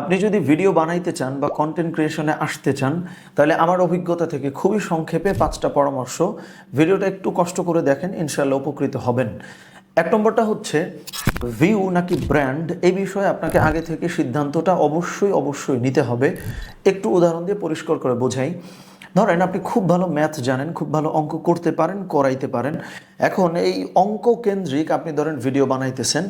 আপনি যদি ভিডিও বানাইতে চান বা কন্টেন্ট ক্রিয়েশনে আসতে চান, তাহলে আমার অভিজ্ঞতা থেকে খুবই সংক্ষেপে পাঁচটা পরামর্শ। ভিডিওটা একটু কষ্ট করে দেখেন ইনশাল্লাহ উপকৃত হবেন। এক নম্বরটা হচ্ছে ভিউ নাকি ব্র্যান্ড এই বিষয়ে আপনাকে আগে থেকে সিদ্ধান্তটা অবশ্যই অবশ্যই নিতে হবে। একটু উদাহরণ দিয়ে পরিষ্কার করে বোঝাই। ধরেন আপনি খুব ভালো ম্যাথ জানেন, খুব ভালো অঙ্ক করতে পারেন, করাইতে পারেন। এখন এই অঙ্ক কেন্দ্রিক আপনি ধরেন ভিডিও বানাইতেছেন।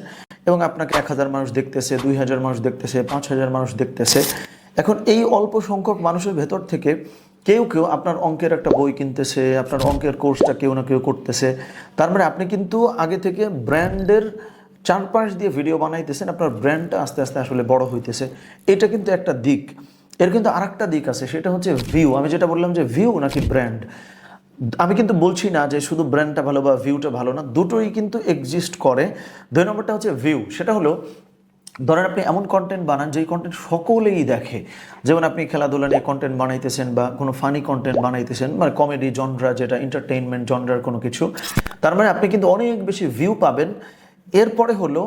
এবং আপনাকে এক হাজার মানুষ দেখতেছে, দুই হাজার মানুষ দেখতেছে, পাঁচ হাজার মানুষ দেখতেছে। এখন এই অল্প সংখ্যক মানুষের ভেতর থেকে কেউ কেউ আপনার অঙ্কের একটা বই কিনতেছে, আপনার অঙ্কের কোর্সটা কেউ না কেউ করতেছে। তার মানে আপনি কিন্তু আগে থেকে ব্র্যান্ডের চারপাশ দিয়ে ভিডিও বানাইতেছেন, আপনার ব্র্যান্ডটা আস্তে আস্তে আসলে বড় হইতেছে। এটা কিন্তু একটা দিক। এর কিন্তু আরেকটা দিক আছে, সেটা হচ্ছে ভিউ আমি যেটা বললাম যে ভিউ নাকি ব্র্যান্ড আমি কিন্তু বলছি না যে শুধু ব্র্যান্ডটা ভালো বা ভিউটা ভালো না, দুটোই কিন্তু এক্সিস্ট করে। দুই নম্বরটা হচ্ছে ভিউ সেটা হলো, ধরেন আপনি এমন কন্টেন্ট বানান যেই কন্টেন্ট সকলেই দেখে। যেমন আপনি খেলাধুলা নিয়ে কন্টেন্ট বানাইতেছেন বা কোনো ফানি কন্টেন্ট বানাইতেছেন মানে কমেডি জনরা যেটা এন্টারটেইনমেন্ট জনরার কোনো কিছু, তার মানে আপনি কিন্তু অনেক বেশি ভিউ পাবেন। এরপরে হলো,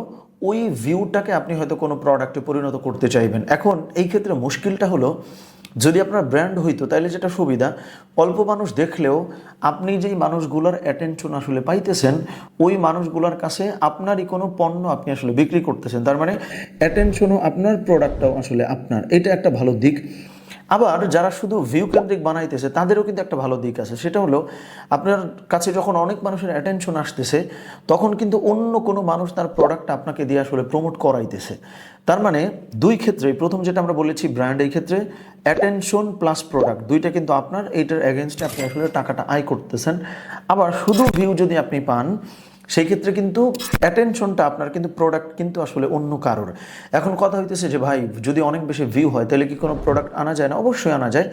ওই ভিউটাকে আপনি হয়তো কোনো প্রোডাক্টে পরিণত করতে চাইবেন। এখন এই ক্ষেত্রে মুশকিলটা হলো যদি আপনার ব্র্যান্ড হইতো তাহলে যেটা সুবিধা, অল্প মানুষ দেখলেও আপনি যেই মানুষগুলোর অ্যাটেনশন আসলে পাইতেছেন, ওই মানুষগুলোর কাছে আপনারই কোনো পণ্য আপনি আসলে বিক্রি করতেছেন। তার মানে অ্যাটেনশনও আপনার প্রোডাক্টটাও আসলে আপনার। এটা একটা ভালো দিক। আবার যারা শুধু ভিউ কেন্দ্রিক বানাইতেছে, তাদেরও কিন্তু একটা ভালো দিক আছে। সেটা হলো, আপনার কাছে যখন অনেক মানুষের অ্যাটেনশন আসতেছে, তখন কিন্তু অন্য কোনো মানুষ তার প্রোডাক্টটা আপনাকে দিয়ে আসলে প্রমোট করাইতেছে। তার মানে দুই ক্ষেত্রে প্রথম যেটা আমরা বলেছি ব্র্যান্ড এই ক্ষেত্রে অ্যাটেনশন প্লাস প্রোডাক্ট দুইটা কিন্তু আপনার, এইটার এগেনস্টে আপনি আসলে টাকাটা আয় করতেছেন। আবার শুধু ভিউ যদি আপনি পান সেই ক্ষেত্রে কিন্তু অ্যাটেনশনটা আপনার কিন্তু প্রোডাক্ট কিন্তু আসলে অন্য কারোর। এখন কথা হইতেছে যে, ভাই, যদি অনেক বেশি ভিউ হয়, তাহলে কি কোনো প্রোডাক্ট আনা যায় না? অবশ্যই আনা যায়।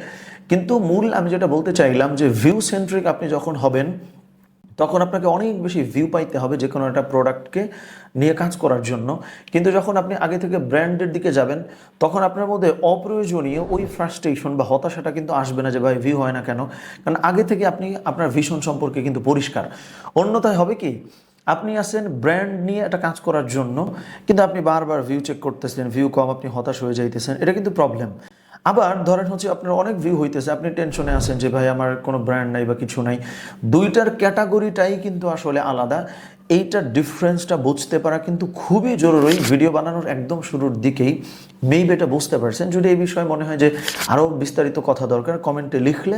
কিন্তু মূল আমি যেটা বলতে চাইলাম যে ভিউ সেন্ট্রিক আপনি যখন হবেন, তখন আপনাকে অনেক বেশি ভিউ পাইতে হবে যে কোনো একটা প্রোডাক্টকে নিয়ে কাজ করার জন্য। কিন্তু যখন আপনি আগে থেকে ব্র্যান্ডের দিকে যাবেন, তখন আপনার মধ্যে অপ্রয়োজনীয় ওই ফ্রাস্ট্রেশন বা হতাশাটা কিন্তু আসবে না যে, ভাই ভিউ হয় না কেন? কারণ আগে থেকে আপনি আপনার ভীষণ সম্পর্কে কিন্তু পরিষ্কার। অন্যথায় হবে কি? আপনি আসেন ব্র্যান্ড নিয়ে একটা কাজ করার জন্য, কিন্তু আপনি বারবার ভিউ চেক করতেছেন ভিউ কম, আপনি হতাশ হয়ে যাইতেছেন, এটা কিন্তু প্রবলেম আবার ধরেন হচ্ছে আপনার অনেক ভিউ হইতেছে, আপনি টেনশনে আছেন যে, ভাই, আমার কোনো ব্র্যান্ড নাই বা কিছু নাই। দুইটার ক্যাটাগরিটাই কিন্তু আসলে আলাদা। এইটার ডিফারেন্সটা বুঝতে পারা কিন্তু খুবই জরুরি। ভিডিও বানানোর একদম শুরুর দিকেই মেইবে এটা বুঝতে পারছেন। যদি এই বিষয়ে মনে হয় যে আরও বিস্তারিত কথা দরকার কমেন্টে লিখলে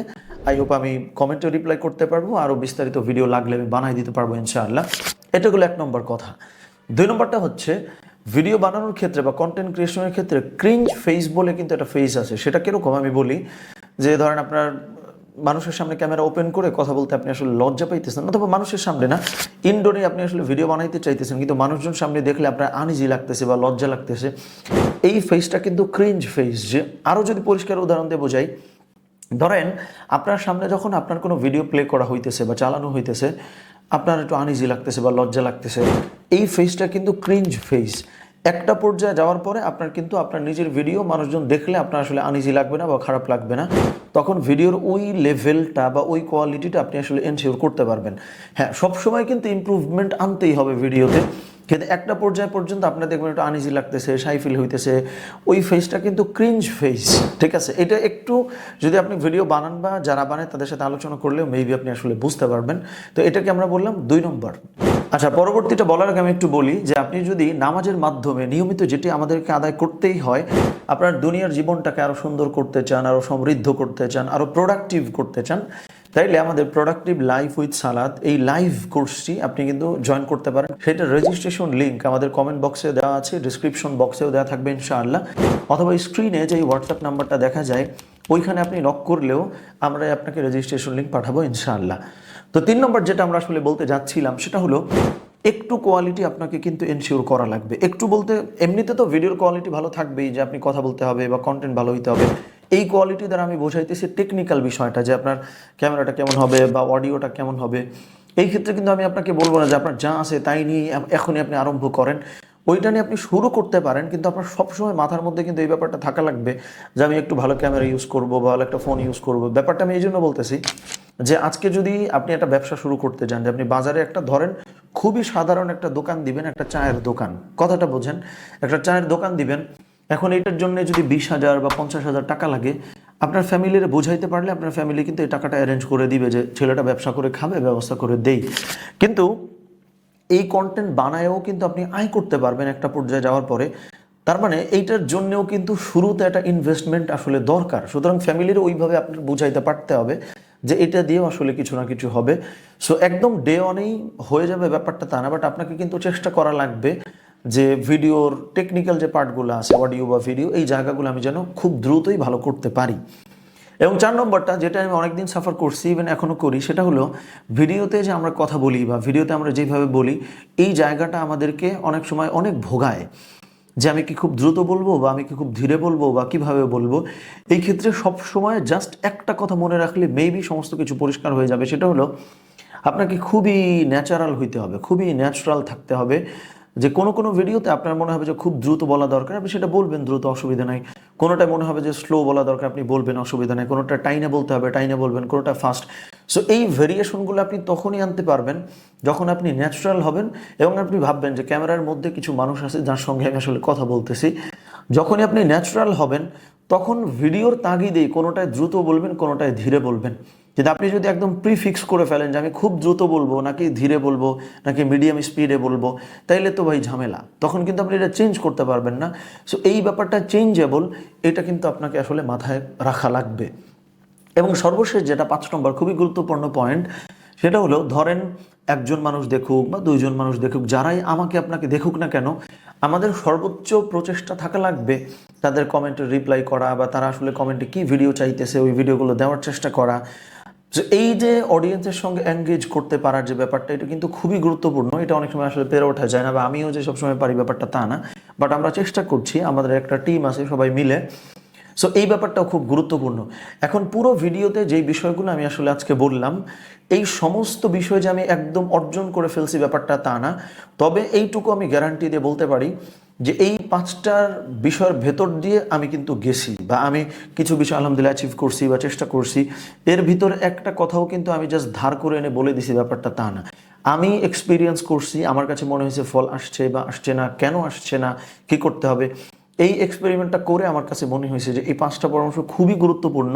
আই হোপ আমি কমেন্টে রিপ্লাই করতে পারব। আরও বিস্তারিত ভিডিও লাগলে আমি বানাই দিতে পারব, ইনশাআল্লাহ। এটা হলো এক নম্বর কথা। দুই নম্বরটা হচ্ছে ভিডিও বানানোর ক্ষেত্রে বা কন্টেন্ট ক্রিয়েশনের ক্ষেত্রে ক্রিঞ্জ ফেস বলে কিন্তু একটা ফেস আছে। সেটা কীরকম আমি বলি? যে ধরেন আপনার মানুষের সামনে ক্যামেরা ওপেন করে কথা বলতে আপনি আসলে লজ্জা পাইতেছেন, অথবা মানুষের সামনে না ইনডোরে আপনি আসলে ভিডিও বানাইতে চাইতেছেন, কিন্তু মানুষজন সামনে দেখলে আপনার আনিজি লাগতেছে বা লজ্জা লাগতেছে। এই ফেসটা কিন্তু ক্রিঞ্জ ফেস যে আরও যদি পরিষ্কার উদাহরণ দিয়ে বোঝাই, ধরেন আপনার সামনে যখন আপনার কোনো ভিডিও প্লে করা হইতেছে বা চালানো হইতেছে আপনার একটু আনইজি লাগতেছে বা লজ্জা লাগতেছে। এই ফেসটা কিন্তু ক্রিঞ্জ ফেস একটা পর্যায়ে যাওয়ার পরে আপনার কিন্তু আপনার নিজের ভিডিও মানুষজন দেখলে আপনার আসলে আনইজি লাগবে না বা খারাপ লাগবে না। তখন ভিডিওর ওই লেভেলটা বা ওই কোয়ালিটিটা আপনি আসলে এনশিওর করতে পারবেন। হ্যাঁ সবসময় কিন্তু ইমপ্রুভমেন্ট আনতেই হবে ভিডিওতে কিন্তু একটা পর্যায় পর্যন্ত আপনার দেখবেন একটু আনইজি লাগতেছে সাই ফিল হইতেছে। ওই ফেসটা কিন্তু ক্রিঞ্জ ফেস ঠিক আছে? এটা একটু যদি আপনি ভিডিও বানান বা যারা বানায় তাদের সাথে আলোচনা করলেও মেবি আপনি আসলে বুঝতে পারবেন। তো এটাকে আমরা বললাম দুই নম্বর। আচ্ছা পরবর্তীটা বলার আগে আমি একটু বলি যে আপনি যদি নামাজের মাধ্যমে নিয়মিত যেটি আমাদেরকে আদায় করতেই হয়, আপনার দুনিয়ার জীবনটাকে আরও সুন্দর করতে চান আরও সমৃদ্ধ করতে চান আরও প্রোডাক্টিভ করতে চান তাইলে আমাদের প্রোডাক্টিভ লাইফ উইথ সালাদ, এই লাইভ কোর্সটি আপনি কিন্তু জয়েন করতে পারেন। সেটার রেজিস্ট্রেশন লিঙ্ক আমাদের কমেন্ট বক্সে দেওয়া আছে ডিসক্রিপশন বক্সেও দেওয়া থাকবে ইনশাআল্লাহ। অথবা স্ক্রিনে যে হোয়াটসঅ্যাপ নাম্বারটা দেখা যায়, ওইখানে আপনি নক করলেও আমরা আপনাকে রেজিস্ট্রেশন লিঙ্ক পাঠাবো ইনশাআল্লাহ। তো তিন নম্বর যেটা আমরা আসলে বলতে যাচ্ছিলাম, সেটা হলো একটু কোয়ালিটি আপনাকে কিন্তু এনশিওর করা লাগবে। একটু বলতে, এমনিতে তো ভিডিওর কোয়ালিটি ভালো থাকবেই যে আপনি কথা বলতে হবে বা কন্টেন্ট ভালো হইতে হবে। এই কোয়ালিটি দ্বারা আমি বোঝাইতেছি টেকনিক্যাল বিষয়টা যে আপনার ক্যামেরাটা কেমন হবে বা অডিওটা কেমন হবে। এই ক্ষেত্রে কিন্তু আমি আপনাকে বলব না যে আপনার যা আছে তাই নিয়ে এখনই আপনি আরম্ভ করেন। ওইটা নিয়ে আপনি শুরু করতে পারেন, কিন্তু আপনার সবসময় মাথার মধ্যে কিন্তু এই ব্যাপারটা থাকা লাগবে যে আমি একটু ভালো ক্যামেরা ইউজ করব বা ভালো একটা ফোন ইউজ করব। ব্যাপারটা আমি এই জন্য বলতেছি যে আজকে যদি আপনি একটা ব্যবসা শুরু করতে চান যে আপনি বাজারে একটা ধরেন খুবই সাধারণ একটা দোকান দিবেন, একটা চায়ের দোকান। কথাটা বোঝেন, একটা চায়ের দোকান দিবেন এখন এটার জন্য যদি বিশ হাজার বা পঞ্চাশ হাজার টাকা লাগে, আপনার ফ্যামিলির বোঝাইতে পারলে আপনার ফ্যামিলি কিন্তু এই টাকাটা অ্যারেঞ্জ করে দিবে যে ছেলেটা ব্যবসা করে খাবে, ব্যবস্থা করে দেই। কিন্তু এই কন্টেন্ট বানায়ও কিন্তু আপনি আয় করতে পারবেন একটা পর্যায়ে যাওয়ার পরে। তার মানে এইটার জন্যেও কিন্তু শুরুতে একটা ইনভেস্টমেন্ট আসলে দরকার। সুতরাং ফ্যামিলির ওইভাবে আপনার বুঝাইতে পারতে হবে যে এটা দিয়েও আসলে কিছু না কিছু হবে। সো একদম ডে অনেই হয়ে যাবে ব্যাপারটা তা না বাট আপনাকে কিন্তু চেষ্টা করা লাগবে। যে ভিডিওর টেকনিক্যাল যে পার্টগুলো আছে অডিও বা ভিডিও এই জায়গাগুলো আমি যেন খুব দ্রুতই ভালো করতে পারি। এবং চার নম্বরটা যেটা আমি অনেকদিন সাফার করছি ইভেন এখনও করি, সেটা হলো ভিডিওতে যে আমরা কথা বলি বা ভিডিওতে আমরা যেভাবে বলি, এই জায়গাটা আমাদেরকে অনেক সময় অনেক ভোগায়। যে আমি কি খুব দ্রুত বলব বা আমি কি খুব ধীরে বলব বা কীভাবে বলব, এই ক্ষেত্রে সব সময় জাস্ট একটা কথা মনে রাখলে মেবি সমস্ত কিছু পরিষ্কার হয়ে যাবে। সেটা হলো, আপনাকে খুবই ন্যাচারাল হইতে হবে, খুবই ন্যাচারাল থাকতে হবে। যে কোনো কোনো ভিডিওতে আপনার মনে হবে যে খুব দ্রুত বলা দরকার, আপনি সেটা বলবেন, দ্রুত অসুবিধা নাই। কোনোটায় মনে হবে যে স্লো বলা দরকার, আপনি বলবেন অসুবিধা নাই। কোনোটা টাইনে বলতে হবে, টাইনে বলবেন, কোনোটা ফাস্ট সো এই ভেরিয়েশনগুলো আপনি তখনই আনতে পারবেন যখন আপনি ন্যাচারাল হবেন এবং আপনি ভাববেন যে ক্যামেরার মধ্যে কিছু মানুষ আছে যার সঙ্গে আমি আসলে কথা বলতেছি। যখনই আপনি ন্যাচারাল হবেন, তখন ভিডিওর তাগিদেই কোনোটায় দ্রুত বলবেন, কোনোটায় ধীরে বলবেন। কিন্তু আপনি যদি একদম প্রিফিক্স করে ফেলেন যে আমি খুব দ্রুত বলব, নাকি ধীরে বলব, নাকি মিডিয়াম স্পিডে বলব, তাইলে তো ভাই ঝামেলা। তখন কিন্তু আপনি এটা চেঞ্জ করতে পারবেন না। সো এই ব্যাপারটা চেঞ্জেবল এটা কিন্তু আপনাকে আসলে মাথায় রাখা লাগবে। এবং সর্বশেষ যেটা পাঁচ নম্বর, খুবই গুরুত্বপূর্ণ পয়েন্ট সেটা হলো ধরেন একজন মানুষ দেখুক বা দুইজন মানুষ দেখুক, যারাই আমাকে আপনাকে দেখুক না কেন, আমাদের সর্বোচ্চ প্রচেষ্টা থাকা লাগবে তাদের কমেন্টে রিপ্লাই করা বা তারা আসলে কমেন্টে কি ভিডিও চাইতেছে, ওই ভিডিওগুলো দেওয়ার চেষ্টা করা। তো এই যে অডিয়েন্সের সঙ্গে এঙ্গেজ করতে পারার যে ব্যাপারটা, এটা কিন্তু খুবই গুরুত্বপূর্ণ। এটা অনেক সময় আসলে পেরে ওঠা যায় না বা আমিও যে সবসময় পারি ব্যাপারটা তা না। বাট আমরা চেষ্টা করছি, আমাদের একটা টিম আছে সবাই মিলে। সো এই ব্যাপারটাও খুব গুরুত্বপূর্ণ। এখন পুরো ভিডিওতে যেই বিষয়গুলো আমি আসলে আজকে বললাম, এই সমস্ত বিষয় যে আমি একদম অর্জন করে ফেলছি ব্যাপারটা তা না। তবে এইটুকু আমি গ্যারান্টি দিয়ে বলতে পারি যে এই পাঁচটার বিষয়ের ভেতর দিয়ে আমি কিন্তু গেছি বা আমি কিছু বিষয় আলহামদুলিল্লাহ অ্যাচিভ করছি বা চেষ্টা করছি, এর ভিতর একটা কথাও কিন্তু আমি জাস্ট ধার করে এনে বলে দিছি, ব্যাপারটা তা না। আমি এক্সপিরিয়েন্স করছি, আমার কাছে মনে হয়েছে ফল আসছে বা আসছে না, কেন আসছে না, কি করতে হবে? এই এক্সপেরিমেন্টটা করে আমার কাছে মনে হয়েছে যে এই পাঁচটা পরামর্শ খুবই গুরুত্বপূর্ণ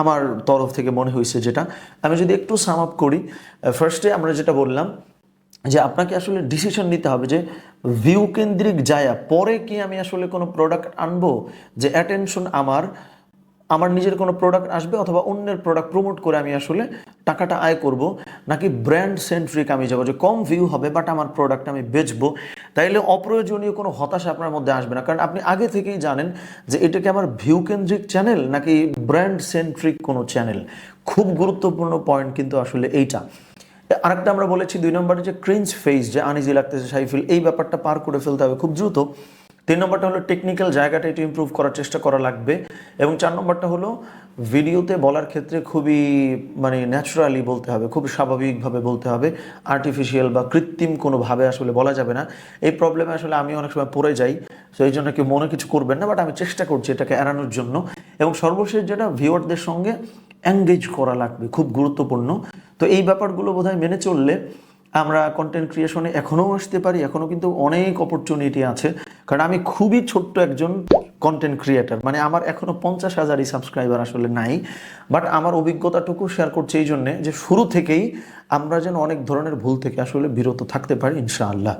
আমার তরফ থেকে মনে হয়েছে যেটা। আমি যদি একটু সাম আপ করি ফার্স্টে আমরা যেটা বললাম যে আপনাকে আসলে ডিসিশন নিতে হবে যে ভিউ কেন্দ্রিক যায়া পরে কি আমি আসলে কোনো প্রোডাক্ট আনব? যে অ্যাটেনশন আমার আমার নিজের কোনো প্রোডাক্ট আসবে অথবা অন্যের প্রোডাক্ট প্রমোট করে আমি আসলে টাকাটা আয় করব? নাকি ব্র্যান্ড সেন্ট্রিক আমি যাব? যে কম ভিউ হবে বাট আমার প্রোডাক্ট আমি বেচবো? তাইলে অপ্রয়োজনীয় কোনো হতাশা আপনার মধ্যে আসবে না। কারণ আপনি আগে থেকেই জানেন যে এটাকে আমার ভিউ কেন্দ্রিক চ্যানেল নাকি ব্র্যান্ড সেন্ট্রিক কোনো চ্যানেল খুব গুরুত্বপূর্ণ পয়েন্ট কিন্তু আসলে এইটা। আরেকটা আমরা বলেছি দুই নম্বরে যে ক্রিঞ্জ ফেস যে আনিজি লাগতেছে সাইফিল, এই ব্যাপারটা পার করে ফেলতে হবে খুব দ্রুত। তিন নম্বরটা হলো টেকনিক্যাল জায়গাটা একটু ইমপ্রুভ করার চেষ্টা করা লাগবে এবং চার নম্বরটা হলো ভিডিওতে বলার ক্ষেত্রে খুবই মানে ন্যাচারালি বলতে হবে, খুব স্বাভাবিকভাবে বলতে হবে। আর্টিফিশিয়াল বা কৃত্রিম কোনোভাবে আসলে বলা যাবে না। এই প্রবলেমে আসলে আমি অনেক সময় পড়ে যাই সো এই জন্য কেউ মনে কিছু করবেন না বাট আমি চেষ্টা করছি এটাকে এড়ানোর জন্য। এবং সর্বশেষ যেটা ভিউয়ারদের সঙ্গে এঙ্গেজ করা লাগবে, খুব গুরুত্বপূর্ণ। তো এই ব্যাপারগুলো বোধহয় মেনে চললে আমরা কন্টেন্ট ক্রিয়েশনে এখনও আসতে পারি, এখনও কিন্তু অনেক অপরচুনিটি আছে। কারণ আমি খুবই ছোট্ট একজন কন্টেন্ট ক্রিয়েটার মানে আমার এখনও পঞ্চাশ হাজারই সাবস্ক্রাইবার আসলে নাই বাট আমার অভিজ্ঞতাটুকু শেয়ার করছি এই জন্যে যে শুরু থেকেই আমরা যেন অনেক ধরনের ভুল থেকে আসলে বিরত থাকতে পারি, ইনশাআল্লাহ।